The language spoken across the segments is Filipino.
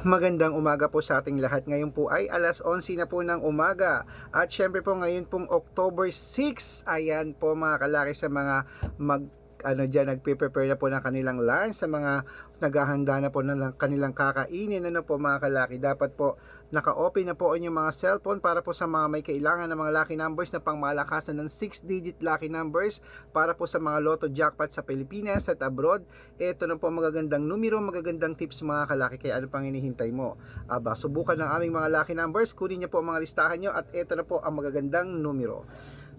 Magandang umaga po sa ating lahat. Ngayon po ay alas 11 na po ng umaga. At syempre po ngayon pong October 6. Ayan po mga kalaki sa mga mag ano dyan, nagpe-prepare na po ng kanilang lunch sa mga naghahanda na po ng kanilang kakainin. Ano po mga kalaki, dapat po naka-open na po ang mga cellphone para po sa mga may kailangan ng mga lucky numbers na pangmalakasan ng 6-digit lucky numbers para po sa mga lotto jackpot sa Pilipinas at abroad. Ito na po ang magagandang numero, magagandang tips mga kalaki. Kaya ano pang hinihintay mo? Aba, subukan ng aming mga lucky numbers. Kunin niyo po ang mga listahan nyo at ito na po ang magagandang numero.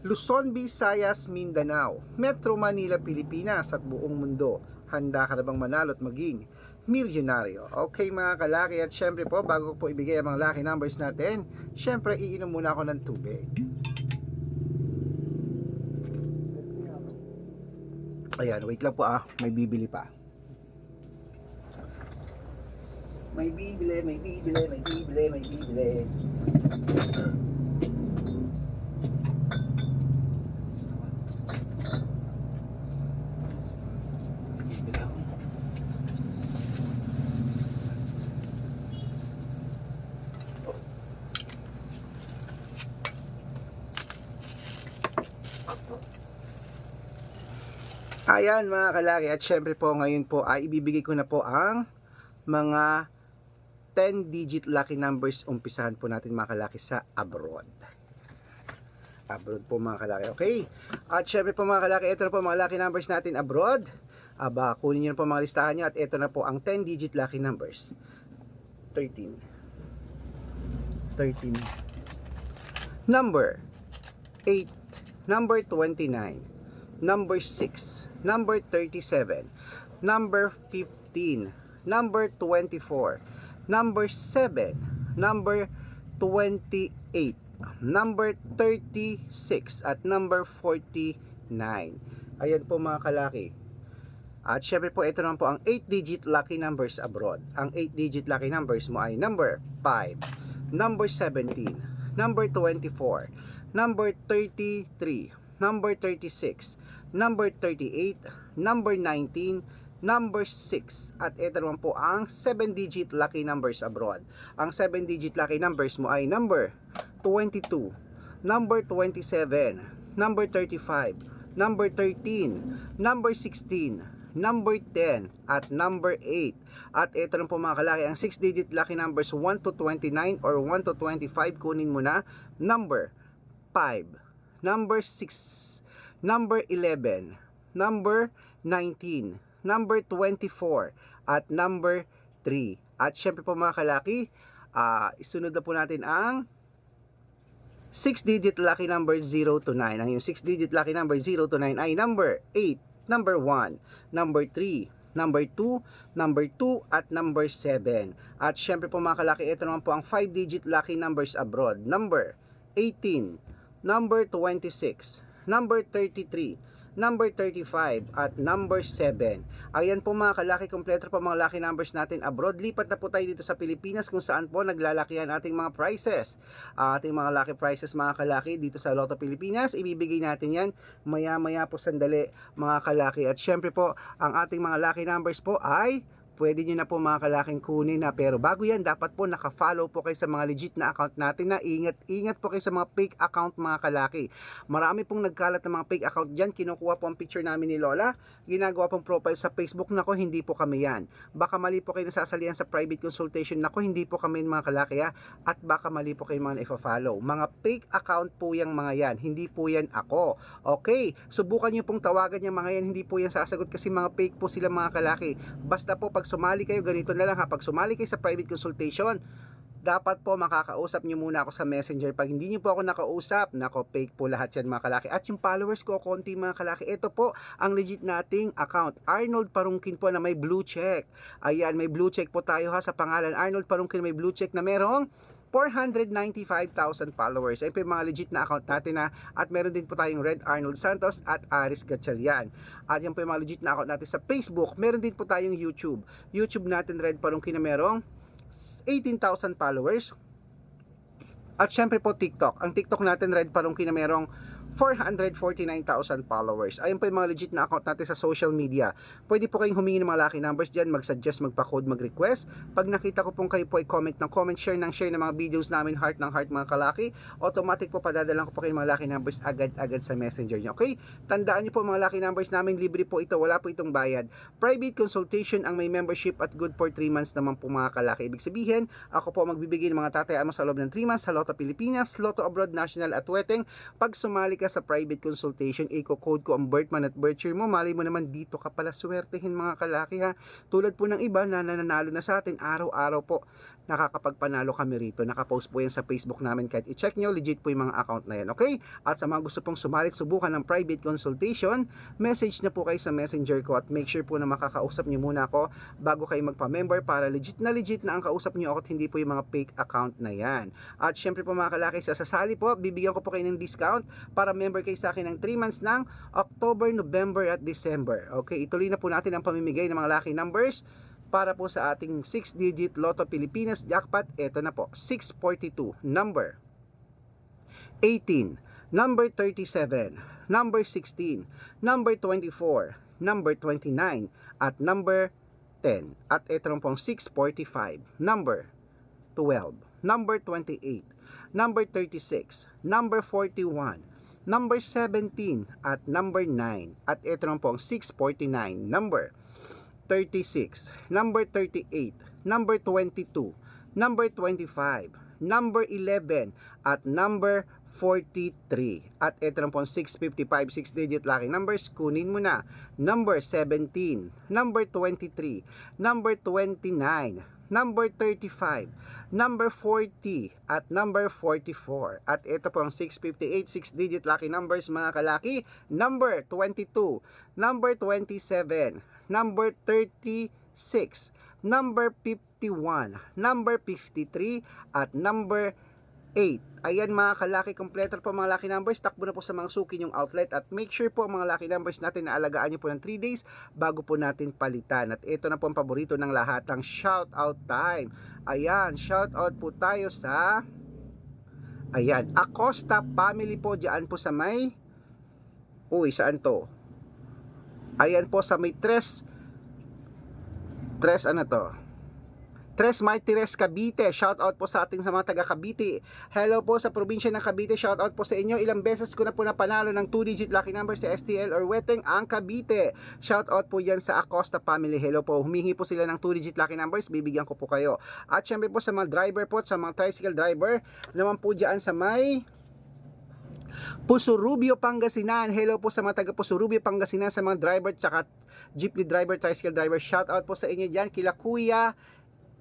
Luzon, Visayas, Mindanao, Metro Manila, Pilipinas at buong mundo. Handa ka na bang manalo at maging milyonaryo? Okay mga kalaki at syempre po bago po ibigay ang mga lucky numbers natin, syempre iinom muna ako ng tubig. Ayan, wait lang po ah, may bibili pa. May bibili, may bibili, may bibili, may bibili. Ayan mga kalaki at syempre po ngayon po ay ibibigay ko na po ang mga 10 digit lucky numbers umpisahan po natin mga kalaki sa abroad. Abroad po mga kalaki. Okay. At syempre po mga kalaki, ito na po mga lucky numbers natin abroad. Aba, kunin niyo na po mga listahan niyo at ito na po ang 10 digit lucky numbers. 13. 13. Number 8. Number 29 number 6, number 37, number 15, number 24, number 7, number 28, number 36, at number 49. Ayan po mga kalaki. At syempre po ito naman po ang 8-digit lucky numbers abroad. Ang 8-digit lucky numbers mo ay number 5, number 17, number 24, number 33, number 36, number 38, number 19, number 6. At ito naman po ang 7-digit lucky numbers abroad. Ang 7-digit lucky numbers mo ay number 22, number 27, number 35, number 13, number 16, number 10, at number 8. At ito lang po mga kalaki, ang 6-digit lucky numbers 1 to 29 or 1 to 25, kunin mo na number 5, number 6, number 11, number 19, number 24, at number 3. At syempre po mga kalaki, ah, isunod na po natin ang 6-digit lucky number 0 to 9. Ang yung 6-digit lucky number 0 to 9 ay number 8, number 1, number 3, number 2, number 2, at number 7. At syempre po mga kalaki, ito naman po ang 5-digit lucky numbers abroad. Number 18, number 26, number 33, number 35, at number 7. Ayan po mga kalaki, kompleto po mga lucky numbers natin abroad. Lipat na po tayo dito sa Pilipinas kung saan po naglalakihan ating mga prices. Ah, ating mga lucky prices mga kalaki dito sa Lotto Pilipinas. Ibibigay natin yan maya-maya po sandali mga kalaki. At syempre po, ang ating mga lucky numbers po ay pwede nyo na po mga kalaking kunin na. Pero bago yan dapat po naka-follow po kayo sa mga legit na account natin na. Ingat-ingat po kayo sa mga fake account mga kalaki. Marami pong nagkalat ng mga fake account dyan. Kinukuha po ang picture namin ni Lola. Ginagawa pong profile sa Facebook. Nako hindi po kami yan. Baka mali po kayo nasasalihan sa private consultation. Nako hindi po kami mga kalaki ha? at baka mali po kayo mga na-follow mga fake account po yung mga yan. Hindi po yan ako. Okay subukan nyo pong tawagan yung mga yan. Hindi po yan sasagot kasi mga fake po sila mga kalaki. Basta po pag sumali kayo, ganito na lang ha, pag sumali kayo sa private consultation, dapat po makakausap nyo muna ako sa messenger. Pag hindi nyo po ako nakausap, nako fake po lahat yan mga kalaki. At yung followers ko, konti mga kalaki. Ito po ang legit nating account. Arnold Parungkin po na may blue check. Ayan, may blue check po tayo ha sa pangalan. Arnold Parungkin may blue check na merong 495,000 followers. Ayun yung mga legit na account natin na at meron din po tayong Red Arnold Santos at Aris Gatchalian. At yan po yung mga legit na account natin sa Facebook. Meron din po tayong YouTube. YouTube natin Red Parungkin na merong 18,000 followers. At syempre po TikTok. Ang TikTok natin Red Parungkin na merong 449,000 followers. Ayun po yung mga legit na account natin sa social media. Pwede po kayong humingi ng mga lucky numbers dyan, mag-suggest, magpa-code, mag-request. Pag nakita ko pong kayo po ay comment ng comment, share ng share ng mga videos namin, heart ng heart mga kalaki, automatic po padadalan ko po kayo ng mga lucky numbers agad-agad sa messenger nyo. Okay? Tandaan nyo po mga lucky numbers namin, libre po ito, wala po itong bayad. Private consultation ang may membership at good for 3 months naman po mga kalaki. Ibig sabihin, ako po magbibigay ng mga tatayaan mo sa loob ng 3 months sa Lotto Pilipinas, Lotto Abroad National at Weteng. Pag sumali ka sa private consultation, i-code ko ang birth month at birth year mo. Mali mo naman dito ka pala swertehin mga kalaki ha. Tulad po ng iba na nananalo na sa atin araw-araw po nakakapagpanalo kami rito. Nakapost po yan sa Facebook namin kahit i-check nyo, legit po yung mga account na yan, okay? At sa mga gusto pong sumalit, subukan ng private consultation, message na po kayo sa messenger ko at make sure po na makakausap nyo muna ako bago kayo magpa-member para legit na legit na ang kausap nyo ako at hindi po yung mga fake account na yan. At syempre po mga kalaki, sa sasali po, bibigyan ko po kayo ng discount para member kayo sa akin ng 3 months ng October, November at December. Okay, ituloy na po natin ang pamimigay ng mga lucky numbers para po sa ating 6-digit Lotto Pilipinas jackpot. Ito na po, 642, number 18, number 37, number 16, number 24, number 29, at number 10. At ito na pong 645, number 12, number 28, number 36, number 41, number 17, at number 9. At ito na pong 649, number 36, number 38, number 22, number 25, number 11, at number 43. At ito na pong 655, 6-digit lucky numbers. Kunin mo na. Number 17, number 23, number 29, number 35, number 40, at number 44. At ito po ang 658, 6-digit lucky numbers mga kalaki. Number 22, number 27, number 36, number 51, number 53, at number 8. Ayan mga kalaki, kompleto po mga lucky numbers. Takbo na po sa mga suki yung outlet at make sure po mga lucky numbers natin na alagaan nyo po ng 3 days bago po natin palitan. At ito na po ang paborito ng lahat, ang shout out time. Ayan, shout out po tayo sa Ayan, Acosta family po diyan po sa may Uy, saan to? Ayan po sa may tres Tres ano to? Tres Martires Cavite. Shout out po sa ating sa mga taga Cavite. Hello po sa probinsya ng Cavite. Shout out po sa inyo. Ilang beses ko na po napanalo ng 2-digit lucky number sa STL or Weteng ang Cavite. Shout out po yan sa Acosta family. Hello po. Humingi po sila ng 2-digit lucky numbers. Bibigyan ko po kayo. At syempre po sa mga driver po, sa mga tricycle driver, naman po dyan sa may Pusurubio, Pangasinan. Hello po sa mga taga Pusurubio, Pangasinan sa mga driver tsaka jeepney driver, tricycle driver. Shout out po sa inyo dyan kila Kuya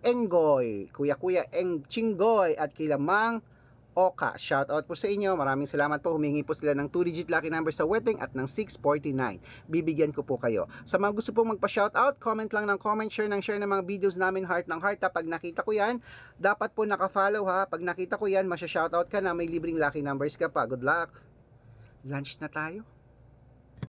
Enggoy, Kuya Kuya Eng Chinggoy at kila Mang Oka. Shout out po sa inyo. Maraming salamat po. Humingi po sila ng 2-digit lucky number sa wedding at ng 649. Bibigyan ko po kayo. Sa mga gusto pong magpa-shout out, comment lang ng comment, share ng share ng mga videos namin, heart ng heart. Pag nakita ko yan, dapat po naka-follow ha. Pag nakita ko yan, masya-shout out ka na, may libreng lucky numbers ka pa. Good luck! Lunch na tayo.